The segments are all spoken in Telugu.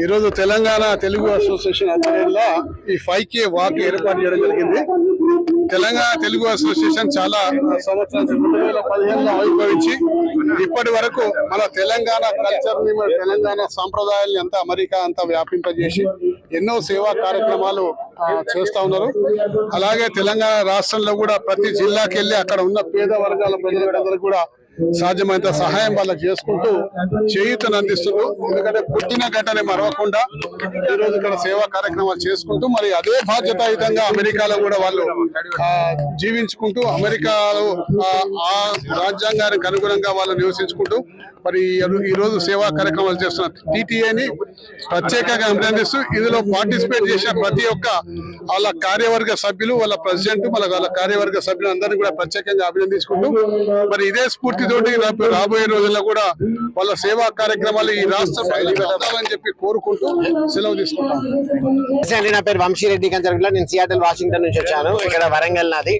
ఈరోజు తెలంగాణ తెలుగు అసోసియేషన్ ఆధ్వర్యంలో ఈ ఫైవ్ కే వాక్ ఏర్పాటు చేయడం జరిగింది. తెలంగాణ తెలుగు అసోసియేషన్ చాలా సంవత్సరాలు రెండు వేల పదిహేనులో ఆవిర్భవించి ఇప్పటి వరకు మన తెలంగాణ కల్చర్ని మన తెలంగాణ సాంప్రదాయాల్ని అంతా అమెరికా అంతా వ్యాపింపజేసి ఎన్నో సేవా కార్యక్రమాలు చేస్తూ చేస్తా ఉన్నారు. అలాగే తెలంగాణ రాష్ట్రంలో కూడా ప్రతి జిల్లాకి వెళ్ళి అక్కడ ఉన్న పేద వర్గాల ప్రజలందరూ కూడా సాధ్యమైనంత సహాయం వాళ్ళకి చేసుకుంటూ చేయూతను అందిస్తున్నారు. ఎందుకంటే పుట్టిన గడ్డని మరవకుండా ఈరోజు ఇక్కడ సేవా కార్యక్రమాలు చేసుకుంటూ మరి అదే బాధ్యతాయుతంగా అమెరికాలో కూడా వాళ్ళు జీవించుకుంటూ అమెరికాలో ఆ, రాజ్యాంగానికి అనుగుణంగా వాళ్ళు నివసించుకుంటూ మరి ఈ- రోజు సేవా కార్యక్రమాలు చేస్తున్న టీటీఏని ప్రత్యేకంగా అభినందిస్తూ ఇందులో పార్టిసిపేట్ చేసిన ప్రతి ఒక్క వాళ్ళ కార్యవర్గ సభ్యులు వాళ్ళ ప్రెసిడెంట్ వాళ్ళ వాళ్ళ కార్యవర్గ సభ్యులు అందరినీ కూడా ప్రత్యేకంగా అభినందించుకుంటూ మరి ఇదే స్ఫూర్తి స్ఫూర్తితోటి రాబోయే రోజుల్లో కూడా వాళ్ళ సేవా కార్యక్రమాలు ఈ రాష్ట్రం అని చెప్పి కోరుకుంటూ సెలవు తీసుకుంటాను నా పేరు వంశీరెడ్డి కంచర్ల నేను సియాటల్ వాషింగ్టన్ నుంచి వచ్చాను. ఇక్కడ వరంగల్ నాది.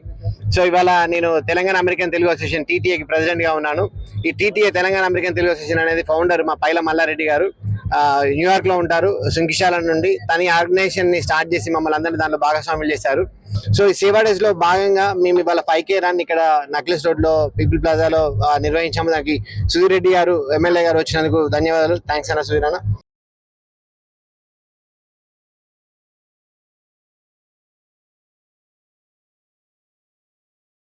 సో ఇవాళ నేను తెలంగాణ అమెరికన్ తెలుగు అసోసియేషన్ టీటీఏకి ప్రెసిడెంట్గా ఉన్నాను. ఈ TTA Telangana American Telugu association అనేది ఫౌండర్ మా పైల మల్లారెడ్డి గారు. ఆ, న్యూయార్క్లో ఉంటారు శృంకిశాల నుండి. తన ఆర్గనైజేషన్ని స్టార్ట్ చేసి మమ్మల్ని అందరినీ దాంట్లో భాగస్వాములు చేశారు. సో ఈ సేవా డేస్లో భాగంగా మేము ఇవాళ ఫైవ్ కే రన్ ఇక్కడ నక్లెస్ రోడ్లో పీపుల్ ప్లాజాలో నిర్వహించాము. దానికి సుధీర్ రెడ్డి గారు ఎమ్మెల్యే గారు వచ్చినందుకు ధన్యవాదాలు. థ్యాంక్స్ అన్న సుధీర్ అన్న.